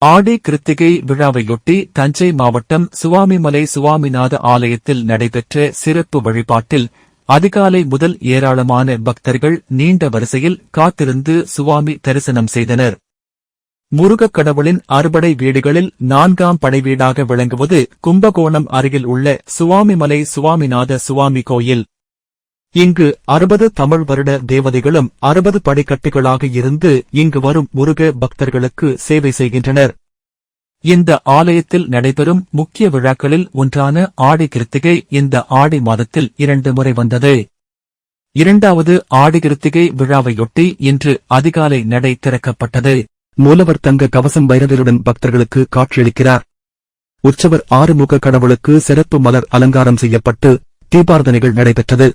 ஆடி கிருத்திகை விழாவையொட்டி தஞ்சை மாவட்டம் சுவாமிமலை சுவாமிநாத ஆலயத்தில் நடைபெற்ற சிறப்பு வழிபாட்டில் அதிகாலை முதல் ஏராளமான பக்தர்கள் நீண்ட வரிசையில் காத்திருந்து சுவாமி தரிசனம் செய்தனர். முருகக் கடவுளின் அறுபடை வீடுகளில் நான்காம் படைவீடாக விளங்குவது கும்பகோணம் அருகில் உள்ள சுவாமிமலை சுவாமிநாத சுவாமி கோயில். இங்கு அறுபது தமிழ் வருட தேவதைகளும் அறுபது படிக்கட்டுகளாக இருந்து இங்கு வரும் முருக பக்தர்களுக்கு சேவை செய்கின்றனர். இந்த ஆலயத்தில் நடைபெறும் முக்கிய விழாக்களில் ஒன்றான ஆடி கிருத்திகை இந்த ஆடி மாதத்தில் இரண்டு முறை வந்தது. இரண்டாவது ஆடி கிருத்திகை விழாவையொட்டி இன்று அதிகாலை நடை திறக்கப்பட்டது. மூலவர் தங்க கவசம் வைரவருடன் பக்தர்களுக்கு காட்சியளிக்கிறார். உற்சவர் ஆறுமுக கடவுளுக்கு சிறப்பு மலர் அலங்காரம் செய்யப்பட்டு தீபார்த்தனைகள் நடைபெற்றது.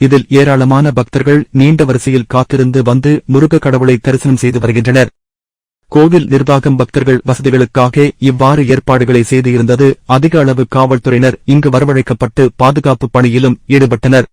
இதில் ஏராளமான பக்தர்கள் நீண்ட வரிசையில் காத்திருந்து வந்து முருக கடவுளை தரிசனம் செய்து வருகின்றனர். கோவில் நிர்வாகம் பக்தர்கள் வசதிகளுக்காக இவ்வாறு ஏற்பாடுகளை செய்து இருந்தது அதிக அளவு காவல்துறையினர் இங்கு வரவழைக்கப்பட்டு பாதுகாப்பு பணியிலும் ஈடுபட்டனர்.